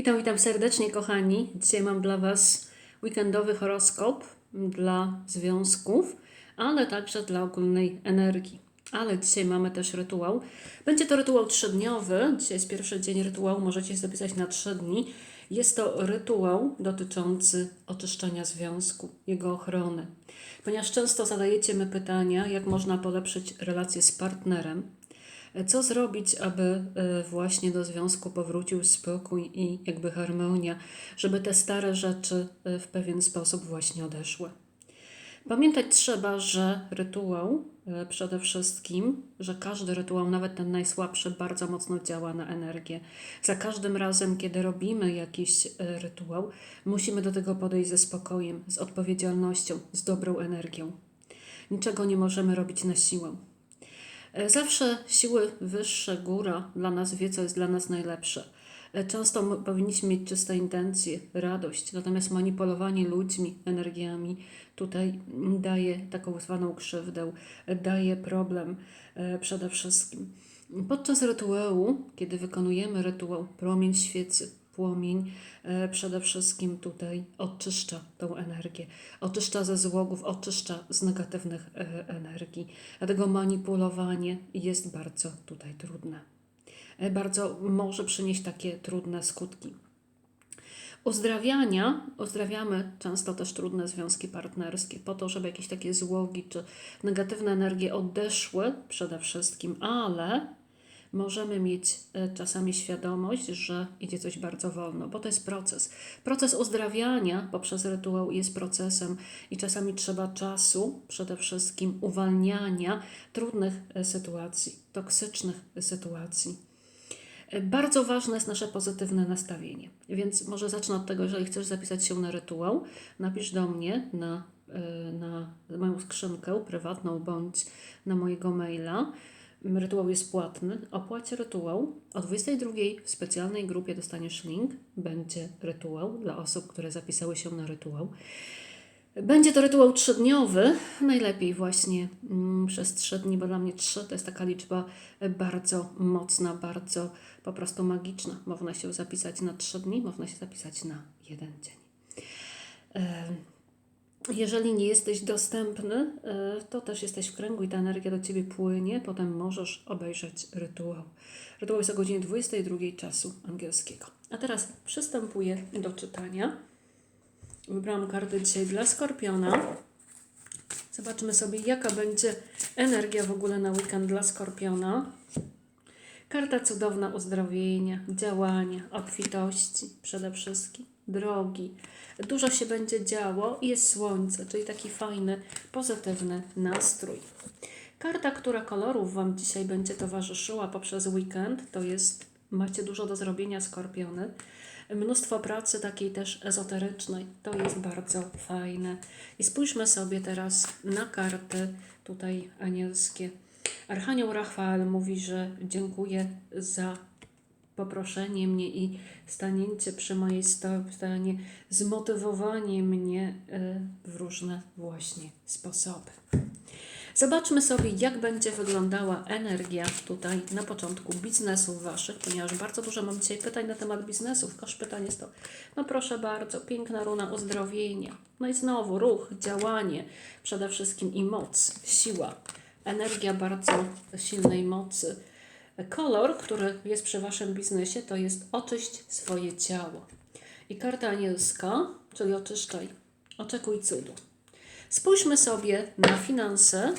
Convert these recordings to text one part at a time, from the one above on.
Witam, witam serdecznie, kochani. Dzisiaj mam dla Was weekendowy horoskop dla związków, ale także dla ogólnej energii. Ale dzisiaj mamy też rytuał. Będzie to rytuał trzydniowy. Dzisiaj jest pierwszy dzień rytuału, możecie zapisać na trzy dni. Jest to rytuał dotyczący oczyszczania związku, jego ochrony. Ponieważ często zadajecie mi pytania, jak można polepszyć relacje z partnerem, co zrobić, aby e, właśnie do związku powrócił spokój i jakby harmonia, żeby te stare rzeczy e, w pewien sposób właśnie odeszły? Pamiętać trzeba, że rytuał e, przede wszystkim, że każdy rytuał, nawet ten najsłabszy, bardzo mocno działa na energię. Za każdym razem, kiedy robimy jakiś rytuał, musimy do tego podejść ze spokojem, z odpowiedzialnością, z dobrą energią. Niczego nie możemy robić na siłę. E, zawsze siły wyższe, góra dla nas wie, co jest dla nas najlepsze. E, często powinniśmy mieć czyste intencje, radość, natomiast manipulowanie ludźmi, energiami tutaj daje taką zwaną krzywdę, e, daje problem przede wszystkim. Podczas rytuału, kiedy wykonujemy rytuał, promień świecy, płomień e, przede wszystkim tutaj oczyszcza tą energię, oczyszcza ze złogów, oczyszcza z negatywnych e, energii. Dlatego manipulowanie jest bardzo tutaj trudne. E, bardzo może przynieść takie trudne skutki. Uzdrawiania, uzdrawiamy często też trudne związki partnerskie, po to, żeby jakieś takie złogi czy negatywne energie odeszły przede wszystkim, ale możemy mieć e, czasami świadomość, że idzie coś bardzo wolno, bo to jest proces. Proces uzdrawiania poprzez rytuał jest procesem i czasami trzeba czasu, przede wszystkim uwalniania trudnych e, sytuacji, toksycznych sytuacji. E, bardzo ważne jest nasze pozytywne nastawienie, więc może zacznę od tego, jeżeli chcesz zapisać się na rytuał, napisz do mnie na, na moją skrzynkę prywatną bądź na mojego maila Rytuał jest płatny. Opłać rytuał. O 22 w specjalnej grupie dostaniesz link. Będzie rytuał dla osób, które zapisały się na rytuał. Będzie to rytuał trzydniowy, najlepiej właśnie mm, przez trzy dni, bo dla mnie trzy to jest taka liczba bardzo mocna, bardzo po prostu magiczna. Można się zapisać na trzy dni, można się zapisać na jeden dzień. Jeżeli nie jesteś dostępny, e, to też jesteś w kręgu i ta energia do ciebie płynie, potem możesz obejrzeć rytuał. Rytuał jest o godzinie 22 czasu angielskiego. A teraz przystępuję do czytania. Wybrałam kartę dzisiaj dla Skorpiona. Zobaczmy sobie, jaka będzie energia w ogóle na weekend dla Skorpiona. Karta cudowna uzdrowienia, działania, obfitości przede wszystkim drogi. Dużo się będzie działo i jest słońce, czyli taki fajny, pozytywny nastrój. Karta, która kolorów Wam dzisiaj będzie towarzyszyła poprzez weekend, to jest macie dużo do zrobienia, skorpiony. Mnóstwo pracy takiej też ezoterycznej. To jest bardzo fajne. I spójrzmy sobie teraz na karty tutaj anielskie. Archanioł Rafael mówi, że dziękuję za poproszenie mnie i stanięcie przy mojej stronie, zmotywowanie mnie e, w różne właśnie sposoby. Zobaczmy sobie, jak będzie wyglądała energia tutaj na początku biznesów Waszych, ponieważ bardzo dużo mam dzisiaj pytań na temat biznesów. Kosz pytanie jest to, no proszę bardzo, piękna runa uzdrowienia. No i znowu ruch, działanie, przede wszystkim i moc, siła, energia bardzo silnej mocy Kolor, który jest przy Waszym biznesie, to jest oczyść swoje ciało. I karta anielska, czyli oczyszczaj, oczekuj cudu. Spójrzmy sobie na finanse,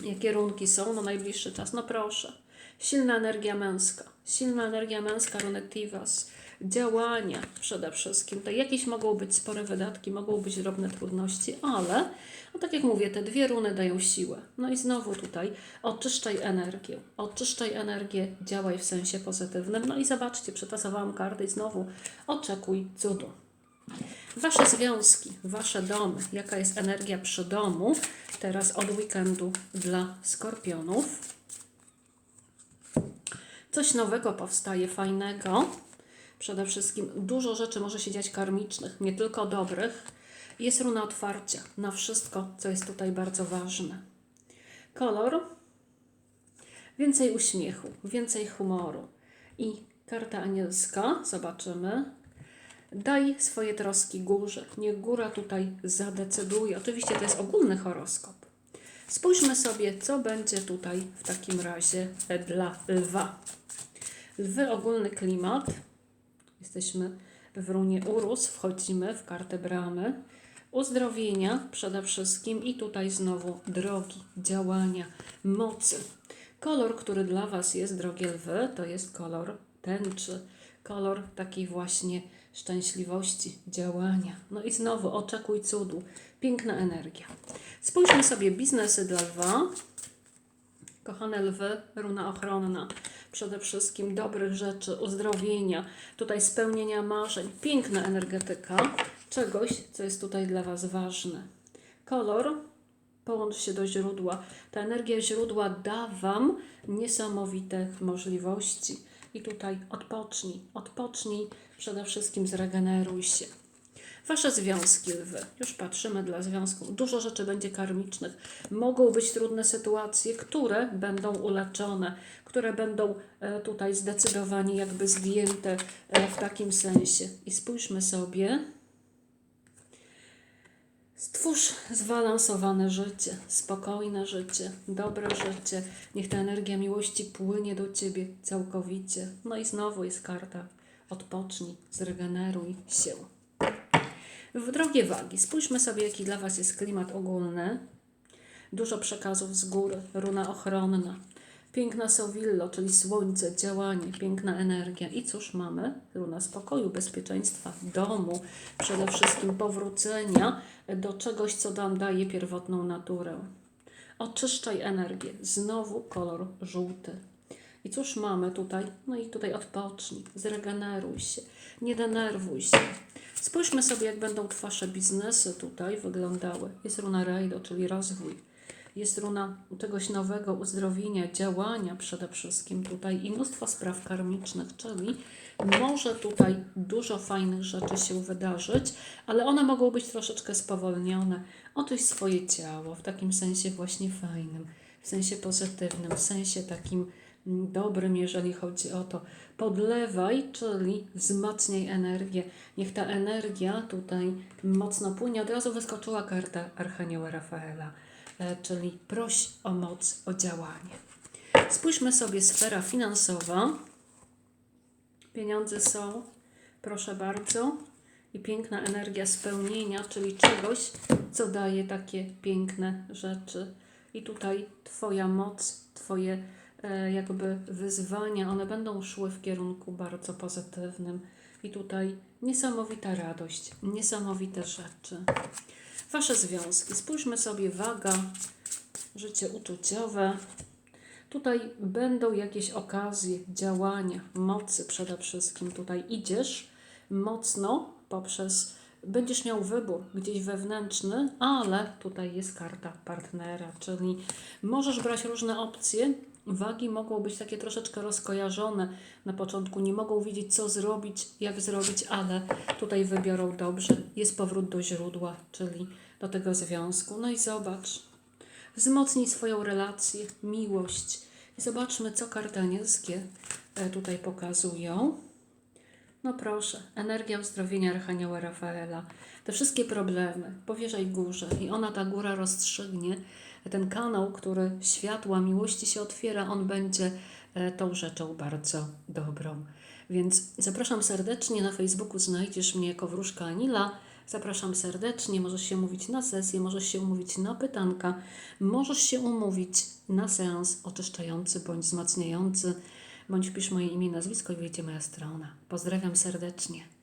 jakie kierunki są na najbliższy czas. No proszę, silna energia męska, silna energia męska, runetivas, działania przede wszystkim. To jakieś mogą być spore wydatki, mogą być drobne trudności, ale no tak jak mówię, te dwie runy dają siłę. No i znowu tutaj oczyszczaj energię. Oczyszczaj energię, działaj w sensie pozytywnym. No i zobaczcie, przetasowałam karty i znowu oczekuj cudu. Wasze związki, wasze domy, jaka jest energia przy domu, teraz od weekendu dla skorpionów. Coś nowego powstaje, fajnego. Przede wszystkim dużo rzeczy może się dziać karmicznych, nie tylko dobrych. Jest runa otwarcia na wszystko, co jest tutaj bardzo ważne. Kolor. Więcej uśmiechu, więcej humoru. I Karta anielska, zobaczymy. Daj swoje troski górze. Niech góra tutaj zadecyduje. Oczywiście to jest ogólny horoskop. Spójrzmy sobie, co będzie tutaj w takim razie dla lwa. Lwy ogólny klimat. Jesteśmy w runie Urus, wchodzimy w kartę bramy. Uzdrowienia przede wszystkim i tutaj znowu drogi, działania, mocy. Kolor, który dla Was jest, drogie lwy, to jest kolor tęczy, kolor takiej właśnie szczęśliwości, działania. No i znowu oczekuj cudu, piękna energia. Spójrzmy sobie biznesy dla lwa. Kochane lwy, runa ochronna. Przede wszystkim dobrych rzeczy, uzdrowienia, tutaj spełnienia marzeń. Piękna energetyka czegoś, co jest tutaj dla Was ważne. Kolor, połącz się do źródła. Ta energia źródła da Wam niesamowite możliwości. I tutaj odpocznij, odpocznij, przede wszystkim zregeneruj się. Wasze związki, lwy. Już patrzymy dla związków. Dużo rzeczy będzie karmicznych. Mogą być trudne sytuacje, które będą uleczone, które będą e, tutaj zdecydowanie jakby zdjęte e, w takim sensie. I spójrzmy sobie. Stwórz zbalansowane życie, spokojne życie, dobre życie. Niech ta energia miłości płynie do Ciebie całkowicie. No i znowu jest karta. Odpocznij, zregeneruj się. W drogie wagi, spójrzmy sobie, jaki dla Was jest klimat ogólny. Dużo przekazów z góry, runa ochronna. Piękna Sowillo, czyli słońce, działanie, piękna energia. I cóż mamy? Runa spokoju, bezpieczeństwa, domu, przede wszystkim powrócenia do czegoś, co nam daje pierwotną naturę. Oczyszczaj energię. Znowu kolor żółty. I cóż mamy tutaj? No i tutaj odpocznij, zregeneruj się, nie denerwuj się. Spójrzmy sobie, jak będą Wasze biznesy tutaj wyglądały. Jest runa Rejdo, czyli rozwój. Jest runa czegoś nowego, uzdrowienia, działania przede wszystkim tutaj i mnóstwo spraw karmicznych, czyli może tutaj dużo fajnych rzeczy się wydarzyć, ale one mogą być troszeczkę spowolnione. Oczyść swoje ciało w takim sensie właśnie fajnym, w sensie pozytywnym, w sensie takim dobrym, jeżeli chodzi o to. Podlewaj, czyli wzmacniaj energię. Niech ta energia tutaj mocno płynie. Od razu wyskoczyła karta Archanioła Rafaela, e, czyli proś o moc, o działanie. Spójrzmy sobie sfera finansowa. Pieniądze są, proszę bardzo. I piękna energia spełnienia, czyli czegoś, co daje takie piękne rzeczy. I tutaj Twoja moc, Twoje jakby wyzwania, one będą szły w kierunku bardzo pozytywnym. I tutaj niesamowita radość, niesamowite rzeczy. Wasze związki. Spójrzmy sobie waga, życie uczuciowe. Tutaj będą jakieś okazje, działania, mocy przede wszystkim. Tutaj idziesz mocno poprzez, będziesz miał wybór gdzieś wewnętrzny, ale tutaj jest karta partnera, czyli możesz brać różne opcje. Wagi mogą być takie troszeczkę rozkojarzone na początku, nie mogą wiedzieć, co zrobić, jak zrobić, ale tutaj wybiorą dobrze. Jest powrót do źródła, czyli do tego związku. No i zobacz, wzmocnij swoją relację, miłość. I zobaczmy, co karty anielskie e, tutaj pokazują. No proszę, energia uzdrowienia Archanioła Rafaela. Te wszystkie problemy powierzaj górze i ona, ta góra, rozstrzygnie. Ten kanał, który światła miłości się otwiera, on będzie e, tą rzeczą bardzo dobrą. Więc zapraszam serdecznie na Facebooku, znajdziesz mnie jako wróżka Anila. Zapraszam serdecznie, możesz się umówić na sesję, możesz się umówić na pytanka, możesz się umówić na seans oczyszczający bądź wzmacniający, bądź wpisz moje imię nazwisko i wyjdzie moja strona. Pozdrawiam serdecznie.